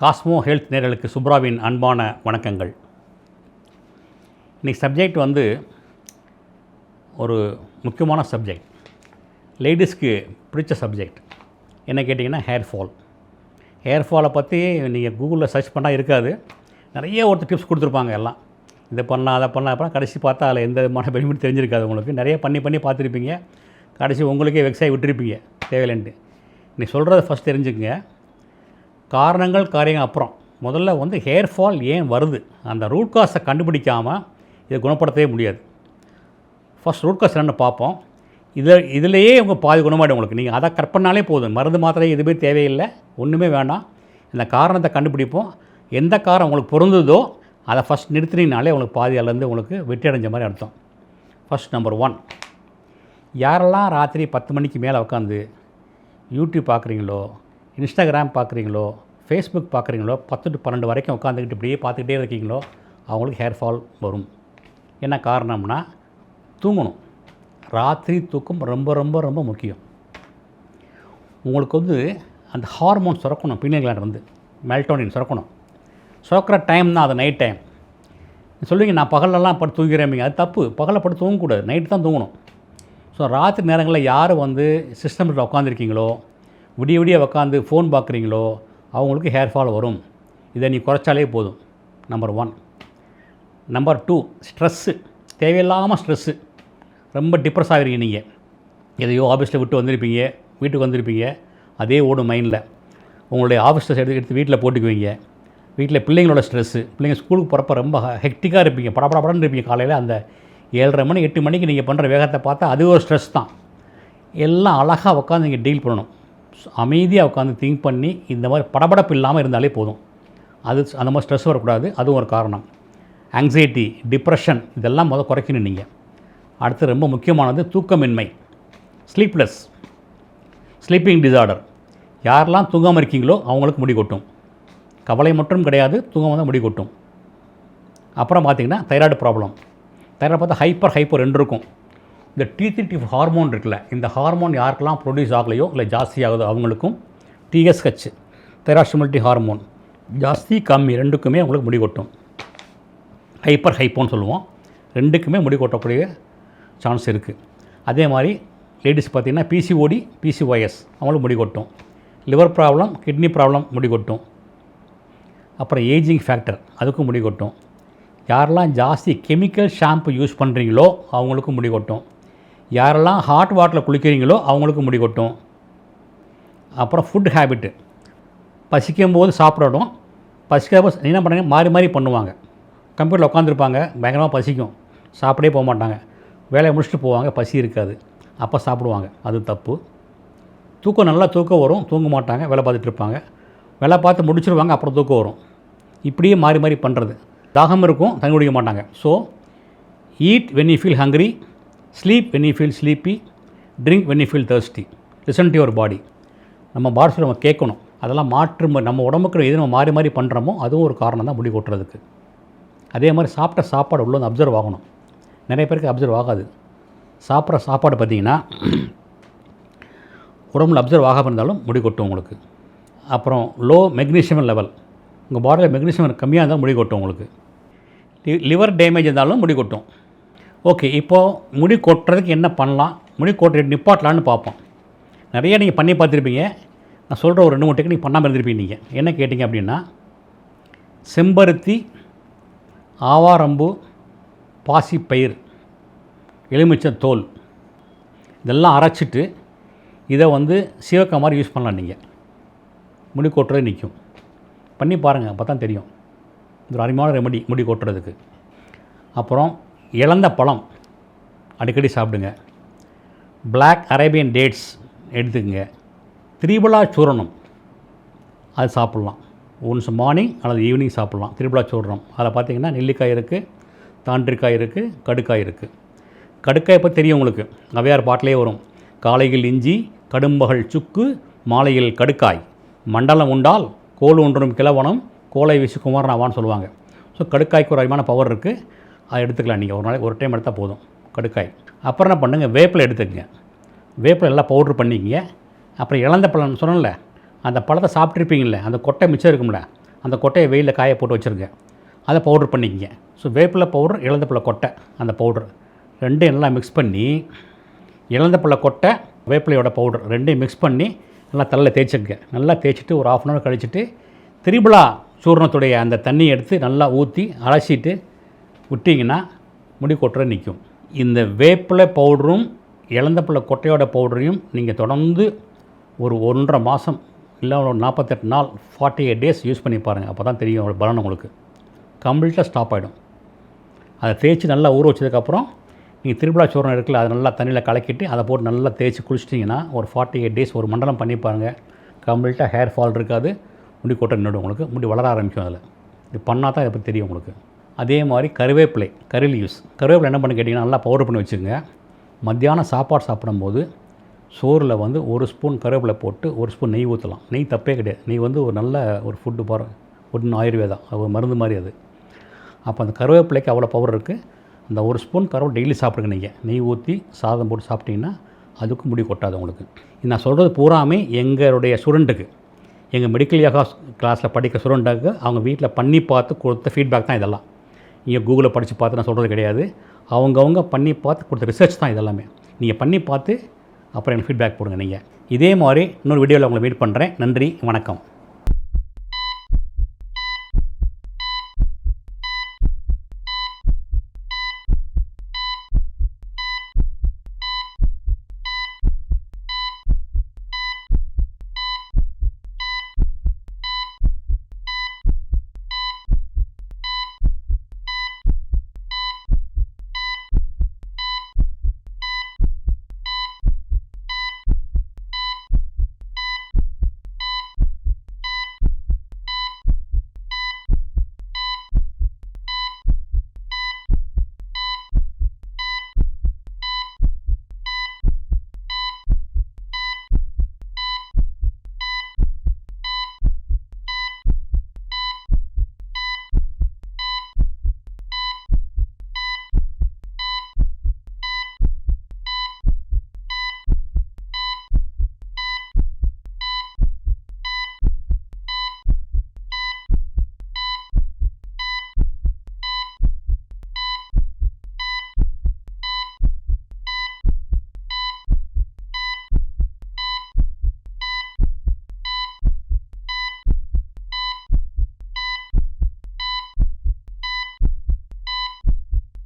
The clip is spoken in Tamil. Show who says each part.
Speaker 1: காஸ்மோ ஹெல்த் நேரலுக்கு சுப்ராவின் அன்பான வணக்கங்கள். இன்றைக்கி சப்ஜெக்ட் வந்து ஒரு முக்கியமான சப்ஜெக்ட். லேடிஸ்க்கு பிடிச்ச சப்ஜெக்ட். என்ன கேட்டிங்கன்னா ஹேர் ஃபால் ஹேர் ஃபாலை பற்றி நீங்கள் கூகுளில் சர்ச் பண்ணால் இருக்காது. நிறைய ஒருத்தர் டிப்ஸ் கொடுத்துருப்பாங்க எல்லாம். இதை பண்ணலாம் அதை பண்ணலாம் அப்புறம் கடைசி பார்த்தா அதில் எந்த விதமான பெனிஃபிட் தெரிஞ்சிருக்காது உங்களுக்கு. நிறைய பண்ணி பண்ணி பார்த்துருப்பீங்க. கடைசி உங்களுக்கே வெக்ஸாகி விட்டுருப்பீங்க. தேவையில்லைன்ட்டு. நீ சொல்கிறத ஃபஸ்ட் தெரிஞ்சுக்கங்க. காரணங்கள் காரியங்கள் அப்புறம். முதல்ல வந்து ஹேர் ஃபால் ஏன் வருது? அந்த ரூட் காஸை கண்டுபிடிக்காமல் இதை குணப்படுத்தவே முடியாது. ஃபஸ்ட் ரூட் காஸ் என்னென்னு பார்ப்போம். இதில் இதிலேயே உங்கள் பாதி குணமாயிடும் உங்களுக்கு. நீங்கள் அதை கட் பண்ணாலே போதும். மருந்து மாத்திரை எதுவுமே தேவையில்லை. ஒன்றுமே வேண்டாம். இந்த காரணத்தை கண்டுபிடிப்போம். எந்த காரணம் உங்களுக்கு பொருந்துதோ அதை ஃபஸ்ட் நிறுத்தினீங்கனாலே உங்களுக்கு பாதி அதுலேருந்து உங்களுக்கு வெற்றி அடைஞ்ச மாதிரி அர்த்தம். ஃபஸ்ட் நம்பர் ஒன் யாரெல்லாம் ராத்திரி பத்து மணிக்கு மேலே உட்காந்து யூடியூப் பார்க்குறீங்களோ இன்ஸ்டாகிராம் பார்க்குறீங்களோ ஃபேஸ்புக் பார்க்குறீங்களோ பத்து டு பன்னெண்டு வரைக்கும் உட்காந்துக்கிட்டு இப்படியே பார்த்துக்கிட்டே இருக்கீங்களோ அவங்களுக்கு ஹேர் ஃபால் வரும். என்ன காரணம்னா தூங்கணும். ராத்திரி தூக்கம் ரொம்ப ரொம்ப ரொம்ப முக்கியம். உங்களுக்கு வந்து அந்த ஹார்மோன் சுரக்கணும் பின்னல் gland வந்து மெல்டோனின் சுரக்கணும். சுரக்கிற டைம் தான் அது நைட் டைம் சொல்லுவீங்க நான் பகலெல்லாம் படுத்து தூங்கிறேன் அது தப்பு. பகலில் படுத்து தூங்கக்கூடாது. நைட்டு தான் தூங்கணும். ஸோ ராத்திரி நேரங்களில் யார் வந்து சிஸ்டமில் உட்காந்துருக்கீங்களோ விடிய விடிய உட்காந்து ஃபோன் பார்க்குறீங்களோ அவங்களுக்கு ஹேர் ஃபால் வரும். இதை நீ குறைச்சாலே போதும். Number one number two stress தேவையில்லாமல் ஸ்ட்ரெஸ்ஸு ரொம்ப டிப்ரெஸ் ஆகிறீங்க நீங்கள் எதையோ ஆஃபீஸில் விட்டு வந்திருப்பீங்க வீட்டுக்கு வந்திருப்பீங்க அதே ஓடும் மைண்டில் உங்களுடைய ஆஃபீஸ் ஸ்ட்ரெஸ் எடுத்து எடுத்து வீட்டில் போட்டுக்குவீங்க. வீட்டில் பிள்ளைங்களோட ஸ்ட்ரெஸ்ஸு பிள்ளைங்க ஸ்கூலுக்கு போகிறப்ப ரொம்ப ஹெக்டிக்காக இருப்பீங்க. படப்படப்படன்னு இருப்பீங்க காலையில் அந்த ஏழரை மணி எட்டு மணிக்கு நீங்கள் பண்ணுற வேகத்தை பார்த்தா அது ஒரு ஸ்ட்ரெஸ் தான். எல்லாம் அழகாக உட்காந்து நீங்கள் டீல் பண்ணணும். அமைதியாக உட்காந்து திங்க் பண்ணி இந்த மாதிரி படபடப்பு இல்லாமல் இருந்தாலே போதும். அது அந்த மாதிரி ஸ்ட்ரெஸ் வரக்கூடாது. அதுவும் ஒரு காரணம். ஆங்ஸைட்டி டிப்ரெஷன் இதெல்லாம் முதல் குறைக்கணும் நீங்கள் அடுத்து ரொம்ப முக்கியமானது தூக்கமின்மை. ஸ்லீப்லெஸ் ஸ்லீப்பிங் டிசார்டர் யாரெல்லாம் தூங்காமல் இருக்கீங்களோ அவங்களுக்கு முடி கொட்டும். கவலை மட்டும் கிடையாது தூங்காமல் தான் முடி கொட்டும். அப்புறம் பார்த்தீங்கன்னா தைராய்டு ப்ராப்ளம் தைராய்டு பார்த்தா ஹைப்பர் ஹைப்பர் ரெண்டு இருக்கும். இந்த டிசிடிவ் ஹார்மோன் இருக்குல்ல இந்த ஹார்மோன் யாருக்கெல்லாம் ப்ரொடியூஸ் ஆகலையோ இல்லை ஜாஸ்தி ஆகுதோ அவங்களுக்கும் டிஎஸ்ஹெச் தைராய்டு ஹார்மோன் ஜாஸ்தி கம்மி ரெண்டுக்குமே உங்களுக்கு முடி கொட்டும். ஹைப்பர் ஹைப்போன்னு சொல்லுவோம். ரெண்டுக்குமே முடி கொட்டக்கூடிய சான்ஸ் இருக்குது அதே மாதிரி லேடிஸ் பார்த்திங்கன்னா பிசிஓடி பிசிஒய்எஸ் அவங்களுக்கு முடி கொட்டும். லிவர் ப்ராப்ளம் கிட்னி ப்ராப்ளம் முடி கொட்டும். அப்புறம் ஏஜிங் ஃபேக்டர் அதுக்கும் முடி கொட்டும். யாரெல்லாம் ஜாஸ்தி கெமிக்கல் ஷாம்பு யூஸ் பண்ணுறீங்களோ அவங்களுக்கும் முடி கொட்டும். யாரெல்லாம் ஹாட் வாட்டரில் குளிக்கிறீங்களோ அவங்களுக்கும் முடி கொட்டும். அப்புறம் ஃபுட் ஹேபிட்டு பசிக்கும் போது சாப்பிடணும் பசிக்காம என்ன பண்ணுறாங்க மாறி மாறி பண்ணுவாங்க. கம்ப்யூட்டரில் உட்காந்துருப்பாங்க பயங்கரமாக பசிக்கும். சாப்பிடவே போக மாட்டாங்க. வேலையை முடிச்சுட்டு போவாங்க. பசி இருக்காது. அப்போ சாப்பிடுவாங்க. அது தப்பு. தூக்கம் நல்லா தூக்கம் வரும். தூங்க மாட்டாங்க. வேலை பார்த்துட்டு இருப்பாங்க. வேலை பார்த்து முடிச்சிருவாங்க. அப்புறம் தூக்கம் வரும். இப்படியே மாறி மாறி பண்ணுறது தாகம் இருக்கும். தண்ணி குடிக்க மாட்டாங்க. So eat when you feel hungry sleep when you feel sleepy drink when you feel thirsty. Listen to your body நம்ம பாடி நம்ம கேட்கணும். அதெல்லாம் மாற்று நம்ம உடம்புக்கு எது நம்ம மாறி மாறி பண்ணுறோமோ அதுவும் ஒரு காரணம் தான் முடி கொட்டுறதுக்கு அதே மாதிரி சாப்பிட்ட சாப்பாடு உள்ள வந்து அப்சர்வ் ஆகணும். நிறைய பேருக்கு அப்சர்வ் ஆகாது. சாப்பிட்ற சாப்பாடு பார்த்தீங்கன்னா உடம்புல அப்சர்வ் ஆகாமல் இருந்தாலும் முடி கொட்டும் உங்களுக்கு. அப்புறம் லோ மெக்னீஷியம் லெவல் உங்கள் பாடியில் மெக்னீஷியம் கம்மியாக இருந்தால் முடி கொட்டும் உங்களுக்கு. லிவர் டேமேஜ் இருந்தாலும் முடி கொட்டும். ஓகே இப்போது முடி கொட்டுறதுக்கு என்ன பண்ணலாம்? முடி கொட்டுற நிப்பாட்டலான்னு பார்ப்போம். நிறைய நீங்கள் பண்ணி பார்த்துருப்பீங்க. நான் சொல்கிற ஒரு ரெண்டு மூணு டெக்னிக் பண்ணாமல் இருந்திருப்பீங்க நீங்கள் என்ன கேட்டிங்க அப்படின்னா செம்பருத்தி ஆவாரம்பு பாசிப்பயிர் எலுமிச்சை தோல் இதெல்லாம் அரைச்சிட்டு இதை வந்து சீவக்கா மாதிரி யூஸ் பண்ணலாம் நீங்கள் முடி கொட்டுறது நிற்கும் பண்ணி பாருங்கள் அப்போ தான் தெரியும். இது ஒரு அருமையான ரெமடி முடி கொட்டுறதுக்கு. அப்புறம் இழந்த பழம். அடிக்கடி சாப்பிடுங்க. பிளாக் அரேபியன் டேட்ஸ் எடுத்துக்கங்க. திரிபலா சூரணம் அது சாப்பிட்லாம். ஒன்ஸ் மார்னிங் அல்லது ஈவினிங் சாப்பிட்லாம். திரிபலா சூரணம் அதில் பார்த்தீங்கன்னா நெல்லிக்காய் இருக்குது தாண்டிக்காய் இருக்குது கடுக்காய் இருக்குது கடுக்காய் இப்போ தெரியும் உங்களுக்கு. அவையார் பாட்டிலே வரும். காலையில் இஞ்சி கடும்பகல் சுக்கு மாலையில் கடுக்காய். மண்டலம் உண்டால் கோல் ஒன்றும் கிழவனம் கோலை விஷ குமாரன் ஆவான்னு சொல்லுவாங்க. ஸோ கடுக்காய்க்கு ஒரு அதிகமான பவர் இருக்குது அதை எடுத்துக்கலாம் நீங்கள். ஒரு நாளைக்கு ஒரு டைம் எடுத்தால் போதும். கடுக்காய். அப்புறம் என்ன பண்ணுங்கள் வேப்பிலை எடுத்துக்கங்க. வேப்பிலை எல்லாம் பவுட்ரு பண்ணிக்கங்க. அப்புறம் இழந்த பழம் சொன்னேன்ல அந்த பழத்தை சாப்பிட்ருப்பீங்கள்ல அந்த கொட்டை மிச்சம் இருக்கும்ல அந்த கொட்டையை வெயிலில் காய போட்டு வச்சுருங்க. அதை பவுட்ரு பண்ணிக்கங்க. ஸோ வேப்பிலை பவுடர் பழ கொட்டை அந்த பவுடர் ரெண்டையும் நல்லா மிக்ஸ் பண்ணி இளந்தப்பழ கொட்டை வேப்பிலையோட பவுடர் ரெண்டையும் மிக்ஸ் பண்ணி நல்லா தலையில் தேய்ச்சிக்கங்க. நல்லா தேய்ச்சிட்டு ஒரு ஆஃப் அன் ஹவர் கழிச்சிட்டு திரிபுலா சூர்ணத்துடைய அந்த தண்ணியை எடுத்து நல்லா ஊற்றி அலசிட்டு விட்டிங்கன்னா முடி கொட்டுற நிற்கும். இந்த வேப்பிலை பவுடரும் இளந்தப்பழ கொட்டையோட பவுடரையும் நீங்கள் தொடர்ந்து ஒரு ஒன்றரை மாதம் இல்லை ஒரு நாற்பத்தெட்டு நாள் ஃபார்ட்டி எயிட் டேஸ் யூஸ் பண்ணி பாருங்கள் அப்போ தான் தெரியும் உங்களுக்கு பலன் உங்களுக்கு. கம்ப்ளீட்டாக ஸ்டாப் ஆகிடும் அதை தேய்ச்சி நல்லா ஊற வச்சதுக்கப்புறம் நீங்கள் திருவிழா சோறும் இருக்குல்ல அதை நல்லா தண்ணியில் கலக்கிட்டு அதை போட்டு நல்லா தேய்ச்சி குளிச்சிட்டிங்கன்னா ஒரு ஃபார்ட்டி எயிட் டேஸ் ஒரு மண்டலம் பண்ணி பாருங்கள் கம்ப்ளீட்டாக ஹேர் ஃபால் இருக்காது முடி கொட்டை நின்றுடும் உங்களுக்கு. முடி வளர ஆரம்பிக்கும் அதில். இது பண்ணால் தான் இதை பற்றி தெரியும் உங்களுக்கு. அதே மாதிரி கருவேப்பிலை கரில் யூஸ். கருவேப்பிலை என்ன பண்ணி கேட்டிங்கன்னா நல்லா பவுடர் பண்ணி வச்சுக்கோங்க. மத்தியானம் சாப்பாடு சாப்பிடும்போது சோறில் வந்து ஒரு ஸ்பூன் கருவேப்பிலை போட்டு ஒரு ஸ்பூன் நெய் ஊற்றலாம் நெய் தப்பே கிடையாது. நெய் வந்து ஒரு நல்ல ஒரு ஃபுட்டு பாரு ஒன்று ஆயுர்வேதா அது ஒரு மருந்து மாதிரி அது. அப்போ அந்த கருவேப்பிலைக்கு அவ்வளோ பவர் இருக்குது அந்த ஒரு ஸ்பூன் கருவேப்பிலை டெய்லி சாப்பிடுங்க நீங்கள் நெய் ஊற்றி சாதம் போட்டு சாப்பிட்டீங்கன்னா அதுக்கும் முடி கொட்டாது உங்களுக்கு. நான் சொல்கிறது பூராமே எங்களுடைய ஸ்டூடெண்ட்டுக்கு எங்கள் மெடிக்கல் யோகா கிளாஸில் படிக்கிற ஸ்டூடெண்ட்டுக்கு அவங்க வீட்டில் பண்ணி பார்த்து கொடுத்த ஃபீட்பேக் தான் இதெல்லாம். நீங்கள் கூகுளில் படித்து பார்த்து நான் சொல்கிறது கிடையாது. அவங்கவுங்க பண்ணி பார்த்து கொடுத்த ரிசர்ச் தான் இதெல்லாமே. நீங்கள் பண்ணி பார்த்து அப்புறம் எனக்கு ஃபீட்பேக் போடுங்க நீங்கள் இதே மாதிரி இன்னொரு வீடியோவில் உங்களை மீட் பண்ணுறேன் நன்றி வணக்கம்.